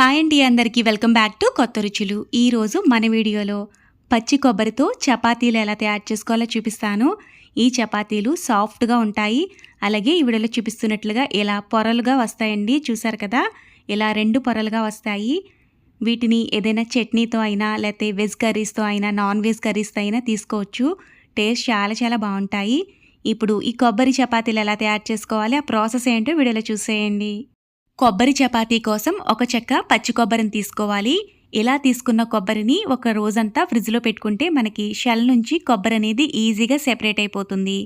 Hi అండి అందరికీ welcome back to కొత్త రుచులు. ఈరోజు మన వీడియోలో పచ్చి కొబ్బరితో చపాతీలు ఎలా తయారు చేసుకోవాలో చూపిస్తాను. ఈ చపాతీలు సాఫ్ట్గా ఉంటాయి. అలాగే ఈ వీడియోలో చూపిస్తున్నట్లుగా ఇలా పొరలుగా వస్తాయండి. చూసారు కదా? ఇలా రెండు పొరలుగా వస్తాయి. వీటిని ఏదైనా చట్నీతో అయినా లేకపోతే వెజ్ కర్రీస్తో అయినా నాన్ వెజ్ కర్రీస్తో అయినా తీసుకోవచ్చు. టేస్ట్ చాలా చాలా బాగుంటాయి. ఇప్పుడు ఈ కొబ్బరి చపాతీలు ఎలా తయారు చేసుకోవాలి ఆ ప్రాసెస్ ఏంటో వీడియోలో చూసేయండి. కొబ్బరి చపాతీ కోసం ఒక చెక్క పచ్చి కొబ్బరిని తీసుకోవాలి. ఇలా తీసుకున్న కొబ్బరిని ఒక రోజంతా ఫ్రిడ్జ్లో పెట్టుకుంటే మనకి షెల్ నుంచి కొబ్బరి అనేది ఈజీగా సెపరేట్ అయిపోతుంది.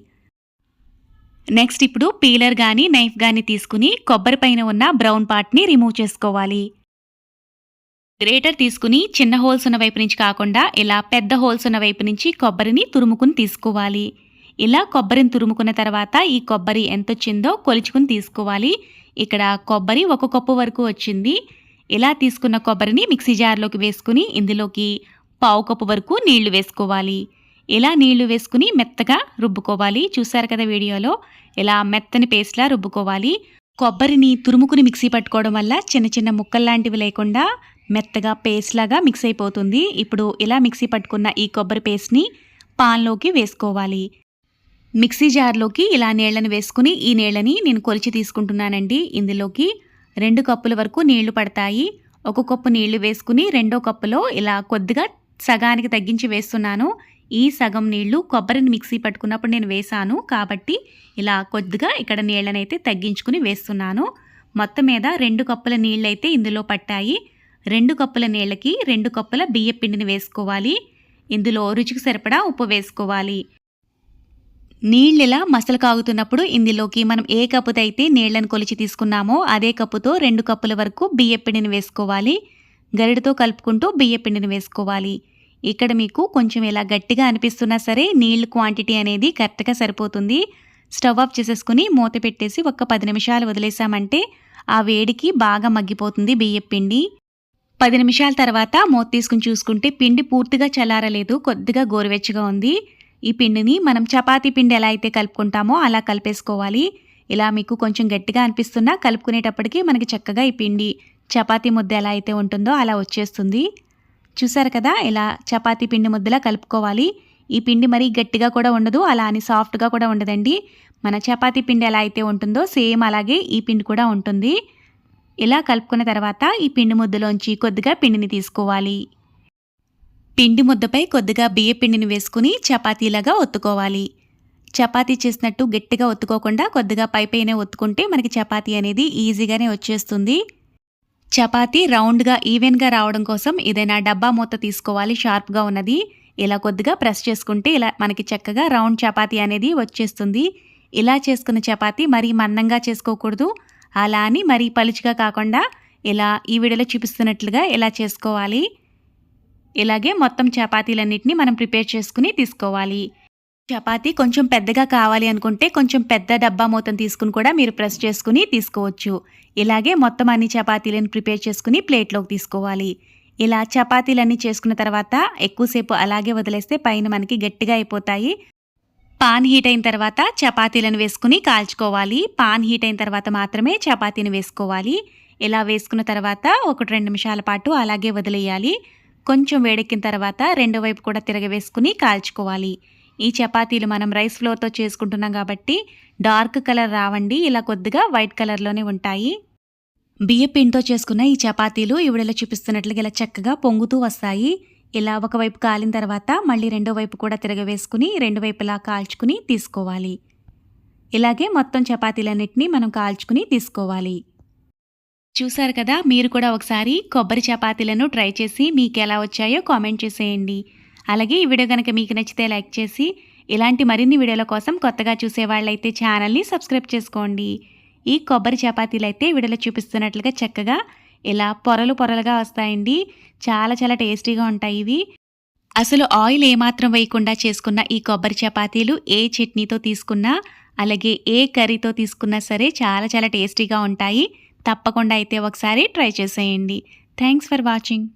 నెక్స్ట్ ఇప్పుడు పీలర్ కానీ నైఫ్ కానీ తీసుకుని కొబ్బరి పైన ఉన్న బ్రౌన్ పార్ట్ని రిమూవ్ చేసుకోవాలి. గ్రేటర్ తీసుకుని చిన్న హోల్స్ ఉన్న వైపు నుంచి కాకుండా ఇలా పెద్ద హోల్స్ ఉన్న వైపు నుంచి కొబ్బరిని తురుముకుని తీసుకోవాలి. ఇలా కొబ్బరిని తురుముకున్న తర్వాత ఈ కొబ్బరి ఎంత వచ్చిందో కొలుచుకుని తీసుకోవాలి. ఇక్కడ కొబ్బరి ఒక కప్పు వరకు వచ్చింది. ఇలా తీసుకున్న కొబ్బరిని మిక్సీ జార్లోకి వేసుకుని ఇందులోకి పావు కప్పు వరకు నీళ్ళు వేసుకోవాలి. ఇలా నీళ్ళు వేసుకుని మెత్తగా రుబ్బుకోవాలి. చూసారు కదా వీడియోలో? ఇలా మెత్తని పేస్ట్లా రుబ్బుకోవాలి. కొబ్బరిని తురుముకుని మిక్సీ పట్టుకోవడం వల్ల చిన్న చిన్న ముక్కల్లాంటివి లేకుండా మెత్తగా పేస్ట్లాగా మిక్స్ అయిపోతుంది. ఇప్పుడు ఇలా మిక్సీ పట్టుకున్న ఈ కొబ్బరి పేస్ట్ని పాన్లోకి వేసుకోవాలి. మిక్సీ జార్లోకి ఇలా నీళ్ళని వేసుకుని ఈ నీళ్ళని నేను కొలిచి తీసుకుంటున్నానండి. ఇందులోకి రెండు కప్పుల వరకు నీళ్ళు పడతాయి. ఒక కప్పు నీళ్ళు వేసుకుని రెండో కప్పులో ఇలా కొద్దిగా సగానికి తగ్గించి వేస్తున్నాను. ఈ సగం నీళ్ళు కొబ్బరిని మిక్సీ పట్టుకున్నప్పుడు నేను వేశాను. కాబట్టి ఇలా కొద్దిగా ఇక్కడ నీళ్ళనైతే తగ్గించుకుని వేస్తున్నాను. మొత్తం మీద రెండు కప్పుల నీళ్ళైతే ఇందులో పట్టాయి. రెండు కప్పుల నీళ్ళకి రెండు కప్పుల బియ్య పిండిని వేసుకోవాలి. ఇందులో రుచికి సరిపడా ఉప్పు వేసుకోవాలి. నీళ్ళిలా మసలు కాగుతున్నప్పుడు ఇందులోకి మనం ఏ కప్పుతో అయితే నీళ్ళను కొలిచి తీసుకున్నామో అదే కప్పుతో రెండు కప్పుల వరకు బియ్యపిండిని వేసుకోవాలి. గరిటతో కలుపుకుంటూ బియ్యపిండిని వేసుకోవాలి. ఇక్కడ మీకు కొంచెం ఇలా గట్టిగా అనిపిస్తున్నా సరే నీళ్ళు క్వాంటిటీ అనేది కరెక్ట్గా సరిపోతుంది. స్టవ్ ఆఫ్ చేసేసుకుని మూత పెట్టేసి ఒక పది నిమిషాలు వదిలేసామంటే ఆ వేడికి బాగా మగ్గిపోతుంది బియ్యపిండి పది నిమిషాల తర్వాత మూత తీసుకుని చూసుకుంటే పిండి పూర్తిగా చల్లారలేదు కొద్దిగా గోరువెచ్చగా ఉంది. ఈ పిండిని మనం చపాతీ పిండి ఎలా అయితే కలుపుకుంటామో అలా కలిపేసుకోవాలి. ఇలా మీకు కొంచెం గట్టిగా అనిపిస్తున్నా కలుపుకునేటప్పటికి మనకి చక్కగా ఈ పిండి చపాతీ ముద్ద ఎలా అయితే ఉంటుందో అలా వచ్చేస్తుంది. చూసారు కదా ఇలా చపాతీ పిండి ముద్దలా కలుపుకోవాలి. ఈ పిండి మరీ గట్టిగా కూడా ఉండదు అలా అని సాఫ్ట్గా కూడా ఉండదండి. మన చపాతీ పిండి ఎలా అయితే ఉంటుందో సేమ్ అలాగే ఈ పిండి కూడా ఉంటుంది. ఇలా కలుపుకున్న తర్వాత ఈ పిండి ముద్దలోంచి కొద్దిగా పిండిని తీసుకోవాలి. పిండి ముద్దపై కొద్దిగా బియ్యపిండిని వేసుకుని చపాతీలాగా ఒత్తుకోవాలి. చపాతీ చేసినట్టు గట్టిగా ఒత్తుకోకుండా కొద్దిగా పైపైనే ఒత్తుకుంటే మనకి చపాతీ అనేది ఈజీగానే వచ్చేస్తుంది. చపాతీ రౌండ్గా ఈవెన్గా రావడం కోసం ఏదైనా డబ్బా మూత తీసుకోవాలి షార్ప్గా ఉన్నది. ఇలా కొద్దిగా ప్రెస్ చేసుకుంటే ఇలా మనకి చక్కగా రౌండ్ చపాతీ అనేది వచ్చేస్తుంది. ఇలా చేసుకున్న చపాతీ మరీ మందంగా చేసుకోకూడదు. అలా అని మరీ పలుచుగా కాకుండా ఇలా ఈ వీడియోలో చూపిస్తున్నట్లుగా ఇలా చేసుకోవాలి. ఇలాగే మొత్తం చపాతీలన్నింటినీ మనం ప్రిపేర్ చేసుకుని తీసుకోవాలి. చపాతీ కొంచెం పెద్దగా కావాలి అనుకుంటే కొంచెం పెద్ద డబ్బా మూతం తీసుకుని కూడా మీరు ప్రెస్ చేసుకుని తీసుకోవచ్చు. ఇలాగే మొత్తం అన్ని చపాతీలను ప్రిపేర్ చేసుకుని ప్లేట్లోకి తీసుకోవాలి. ఇలా చపాతీలన్నీ చేసుకున్న తర్వాత ఎక్కువసేపు అలాగే వదిలేస్తే పైన మనకి గట్టిగా అయిపోతాయి. పాన్ హీట్ అయిన తర్వాత చపాతీలను వేసుకుని కాల్చుకోవాలి. పాన్ హీట్ అయిన తర్వాత మాత్రమే చపాతీని వేసుకోవాలి. ఇలా వేసుకున్న తర్వాత ఒకటి రెండు నిమిషాల పాటు అలాగే వదిలేయాలి. కొంచెం వేడెక్కిన తర్వాత రెండో వైపు కూడా తిరగవేసుకుని కాల్చుకోవాలి. ఈ చపాతీలు మనం రైస్ ఫ్లోర్తో చేసుకుంటున్నాం కాబట్టి డార్క్ కలర్ రావండి ఇలా కొద్దిగా వైట్ కలర్లోనే ఉంటాయి. బియ్య పిండితో చేసుకున్న ఈ చపాతీలు ఇవిడలో చూపిస్తున్నట్లుగా ఇలా చక్కగా పొంగుతూ వస్తాయి. ఇలా ఒకవైపు కాలిన తర్వాత మళ్ళీ రెండో వైపు కూడా తిరగవేసుకుని రెండు వైపులా కాల్చుకుని తీసుకోవాలి. ఇలాగే మొత్తం చపాతీలన్నింటినీ మనం కాల్చుకుని తీసుకోవాలి. చూసారు కదా మీరు కూడా ఒకసారి కొబ్బరి చపాతీలను ట్రై చేసి మీకు ఎలా వచ్చాయో కామెంట్ చేసేయండి. అలాగే ఈ వీడియో కనుక మీకు నచ్చితే లైక్ చేసి ఇలాంటి మరిన్ని వీడియోల కోసం కొత్తగా చూసేవాళ్ళైతే ఛానల్ని సబ్స్క్రైబ్ చేసుకోండి. ఈ కొబ్బరి చపాతీలు అయితే వీడియోలో చూపిస్తున్నట్లుగా చక్కగా ఇలా పొరలు పొరలుగా వస్తాయండి. చాలా చాలా టేస్టీగా ఉంటాయి ఇవి. అసలు ఆయిల్ ఏమాత్రం వేయకుండా చేసుకున్న ఈ కొబ్బరి చపాతీలు ఏ చట్నీతో తీసుకున్నా అలాగే ఏ కర్రీతో తీసుకున్నా సరే చాలా చాలా టేస్టీగా ఉంటాయి. తప్పకుండా అయితే ఒకసారి ట్రై చేసేయండి. Thanks for watching.